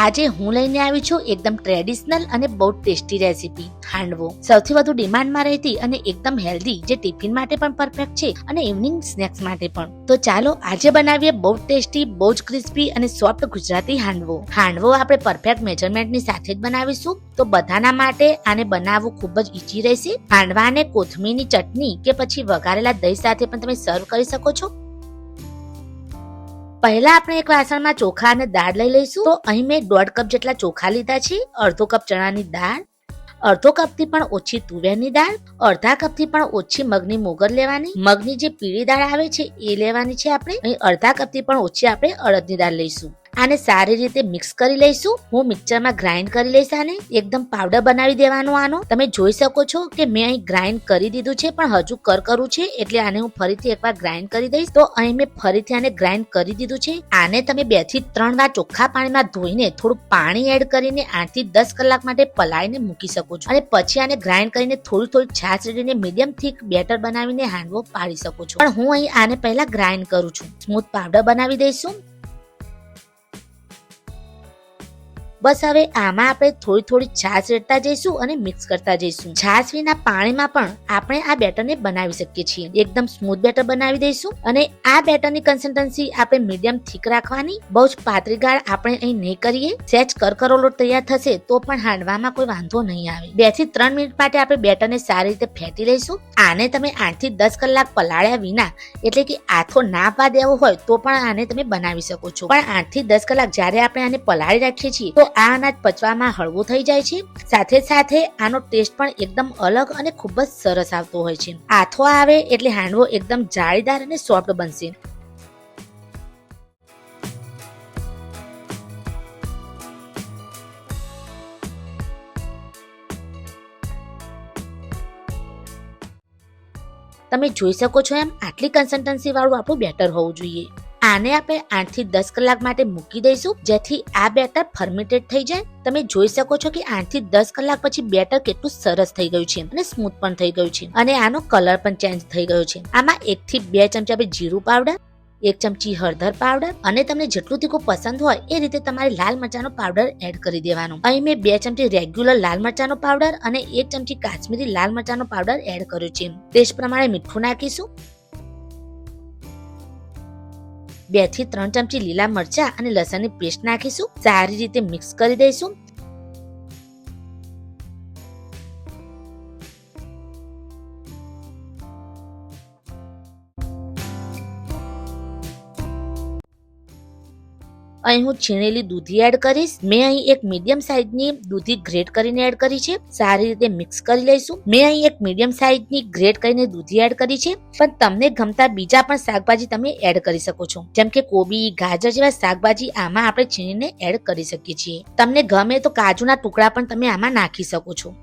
આજે હું લઈને આવી છું એકદમ ટ્રેડિશનલ અને બહુ ટેસ્ટી રેસીપી હાંડવો. સૌથી વધુ ડિમાન્ડમાં રહેતી અને એકદમ હેલ્ધી જે ટિફિન માટે પણ પરફેક્ટ છે અને ઇવનિંગ સ્નેક્સ માટે પણ. તો ચાલો આજે બનાવીએ બહુ ટેસ્ટી બહુ જ ક્રિસ્પી અને સોફ્ટ ગુજરાતી હાંડવો. હાંડવો આપણે પરફેક્ટ મેજરમેન્ટની સાથે જ બનાવીશું. તો બધાના માટે આને બનાવવું ખૂબ જ ઈઝી રહેશે. હાંડવાને કોથમીરની ચટણી કે પછી વઘારેલા દહીં સાથે પણ તમે સર્વ કરી શકો છો. પહેલા આપણે એક વાસણમાં ચોખા અને દાળ લઈ લઈશું. તો અહીં મેં દોઢ કપ જેટલા ચોખા લીધા છે. અડધો કપ ચણાની દાળ, અડધો કપથી પણ ઓછી તુવેરની દાળ, અડધા કપથી પણ ઓછી મગની મોગર લેવાની. મગની જે પીળી દાળ આવે છે, એ લેવાની છે આપણે. અહીં અડધા કપથી પણ ઓછી આપણે અડદની દાળ લઈશું. આને સારી રીતે મિક્સ કરી લઈશું. હું મિક્સરમાં ગ્રાઇન્ડ કરી લઈશ આને. એકદમ પાવડર બનાવી દેવાનો આનો. તમે જોઈ શકો છો કે મેં અહીં ગ્રાઇન્ડ કરી દીધું છે, પણ હજુ કરકરું છે, એટલે આને હું ફરીથી એકવાર ગ્રાઇન્ડ કરી દઈશ. તો અહીં મેં ફરીથી આને ગ્રાઇન્ડ કરી દીધું છે. આને તમે બેથી ત્રણ વાર ચોખ્ખા પાણીમાં ધોઈને થોડું પાણી એડ કરીને આઠથી દસ કલાક માટે પલાળીને મૂકી શકો છો. અને પછી આને ગ્રાઇન્ડ કરીને થોડી થોડી છાશ રેડીને મીડિયમ થીક બેટર બનાવીને હાંડવો પાડી શકો છો. પણ હું અહીં આને પહેલા ગ્રાઇન્ડ કરું છું. સ્મૂથ પાવડર બનાવી દઈશું. બસ હવે આમાં આપણે થોડી થોડી છાશ રેડતા જઈશું અને મિક્સ કરતા જઈશું. છાશ વિના પાણીમાં પણ આપણે આ બેટરને બનાવી શકીએ છીએ. એકદમ સ્મૂથ બેટર બનાવી દઈશું અને આ બેટરની કન્સિસ્ટન્સી આપણે મીડિયમ થીક રાખવાની. બહુ જ પાતળી ગાળ આપણે અહીં નહીં કરીએ. સહેજ કરકરો લોટ તૈયાર થશે તો પણ હાંડવામાં કોઈ વાંધો નહીં આવે. બેથી ત્રણ મિનિટ માટે આપણે બેટરને સારી રીતે ફેટી લઈશું. આને તમે આઠથી દસ કલાક પલાળ્યા વિના, એટલે કે આથો ના પા દેવો હોય તો પણ આને તમે બનાવી શકો છો. પણ આઠથી દસ કલાક જ્યારે આપણે આને પલાળી રાખીએ છીએ, તો આ અનાજ પચવામાં હળવું થઈ જાય છે. સાથે સાથે આનો ટેસ્ટ પણ એકદમ અલગ અને ખૂબ જ સરસ આવતો હોય છે. આથો આવે એટલે હાંડવો એકદમ જાળીદાર અને સોફ્ટ બનશે. તમે જોઈ શકો છો એમ, આટલી કન્સલ્ટન્સી વાળું આપણું બેટર હોવું જોઈએ. આને આપણે આઠથી દસ કલાક માટે મૂકી દઈશું, જેથી આ બેટર ફર્મેટેડ થઈ જાય. તમે જોઈ શકો છો કે આઠથી દસ કલાક પછી બેટર કેટલું સરસ થઈ ગયું છે અને સ્મૂથ પણ થઈ ગયું છે અને આનો કલર પણ ચેન્જ થઈ ગયો છે. આમાં એક થી બે ચમચા આપણે જીરું પાવડર એક ચમચી હળદર પાવડર અને તમને જેટલું તીખું પસંદ હોય એ રીતે તમારે લાલ મરચાનો પાવડર એડ કરી દેવાનો. અહીં મેં બે ચમચી રેગ્યુલર લાલ મરચાનો પાવડર અને એક ચમચી કાશ્મીરી લાલ મરચાનો પાવડર એડ કર્યો છે. ટેસ્ટ પ્રમાણે મીઠું નાખીશું. બેથી ત્રણ ચમચી લીલા મરચા અને લસણની પેસ્ટ નાખીશું. સારી રીતે મિક્સ કરી દઈશું. અહીં હું છીણેલી દૂધી એડ કરીશ. મેં અહીં એક મીડિયમ સાઇઝની દૂધી ગ્રેટ કરીને એડ કરી છે. સારી રીતે મિક્સ કરી લઈશું. મેં અહીં એક મીડિયમ સાઇઝની ગ્રેટ કરીને દૂધી એડ કરી છે. પણ તમને ગમતા બીજા પણ શાકભાજી તમે એડ કરી શકો છો. જેમ કે કોબી, ગાજર જેવા શાકભાજી આમાં આપણે છીણીને એડ કરી શકીએ છીએ. તમને ગમે તો કાજુના ટુકડા પણ તમે આમાં નાખી શકો છો.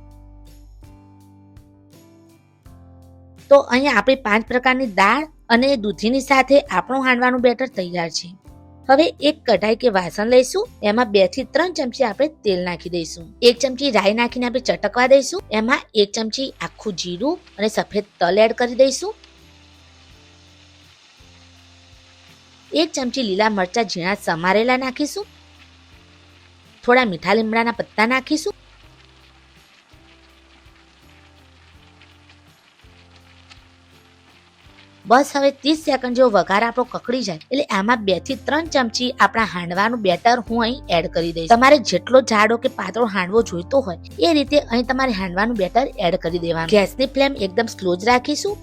તો અહીંયા આપણી પાંચ પ્રકારની દાળ અને દૂધીની સાથે આપણું હાંડવાનું બેટર તૈયાર છે. હવે એક કઢાઈ કે વાસણ લઈશું, એમાં બેથી ત્રણ ચમચી આપણે તેલ નાખી દઈશું. એક ચમચી રાઈ નાખીને આપણે ચટકવા દઈશું, એમાં એક ચમચી આખું જીરું અને સફેદ તલ એડ કરી દઈશું. એક ચમચી લીલા મરચા ઝીણા સમારેલા નાખીશું. થોડા મીઠા લીમડાના પત્તા નાખીશું. બસ હવે ત્રીસ સેકન્ડ જેવો વઘાર આપણો કકડી જાય. એટલે આમાં બેથી ત્રણ ચમચી આપણા હાંડવાનું બેટર હું અહીં એડ કરી દઈશ. તમારે જેટલો જાડો કે પાતળો હાંડવો જોઈતો હોય, એ રીતે અહીં તમારે હાંડવાનું બેટર એડ કરી દેવાનું. ગેસની ફ્લેમ એકદમ સ્લો જ રાખીશું.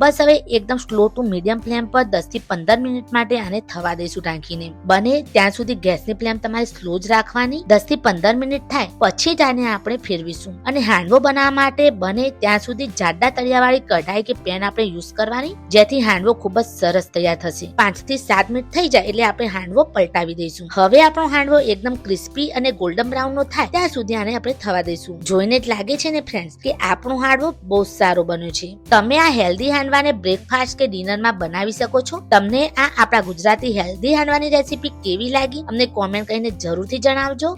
બસ હવે એકદમ સ્લો ટુ મીડિયમ ફ્લેમ પર દસથી પંદર મિનિટ માટે આને થવા દઈશું ઢાંકીને. બને ત્યાં સુધી ગેસની ફ્લેમ તમારે સ્લો જ રાખવાની દસથી પંદર મિનિટ થાય પછી જ આને આપણે ફેરવીશું. અને હાંડવો બનાવવા માટે બને ત્યાં સુધી જાડા તળિયાવાળી કઢાઈ કે પેન આપણે યુઝ કરવાની, જેથી હાંડવો ખૂબ જ સરસ તૈયાર થશે. પાંચથી સાત મિનિટ થઈ જાય એટલે આપણે હાંડવો પલટાવી દઈશું. હવે આપણો હાંડવો એકદમ ક્રિસ્પી અને ગોલ્ડન બ્રાઉન નો થાય, ત્યાં સુધી આને આપણે થવા દઈશું. જોઈને જ લાગે છે ને ફ્રેન્ડ્સ કે આપણો હાંડવો બહુ સારો બન્યો છે. તમે આ હેલ્ધી હાંડવો હાંડવાને બ્રેકફાસ્ટ કે ડિનરમાં બનાવી શકો છો? તમને આ આપણા ગુજરાતી હેલ્ધી હાંડવાની રેસીપી કેવી લાગી? અમને કોમેન્ટ કરીને જરૂરથી જણાવજો.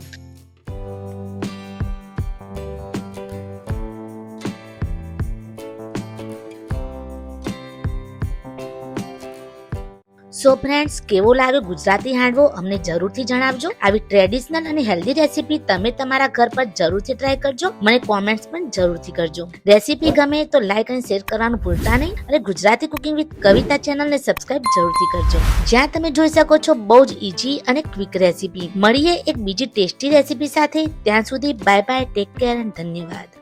સો ફ્રેન્ડ્સ કેવો લાગ્યો ગુજરાતી હાંડવો? અમને જરૂરથી જણાવજો. આવી ટ્રેડિશનલ અને હેલ્ધી રેસીપી તમે તમારા ઘર પર જરૂરથી ટ્રાય કરજો. મને કોમેન્ટ્સ પણ જરૂરથી કરજો. રેસીપી ગમે તો લાઈક અને શેર કરવાનું ભૂલતા નહીં. અને ગુજરાતી કુકિંગ વિથ કવિતા ચેનલને સબસ્ક્રાઇબ જરૂરથી કરજો. જ્યાં તમે જોઈ શકો છો બહુ જ ઇઝી અને ક્વિક રેસીપી મળીએ એક બીજી ટેસ્ટી રેસીપી સાથે. ત્યાં સુધી બાય બાય ટેક કેર અને ધન્યવાદ.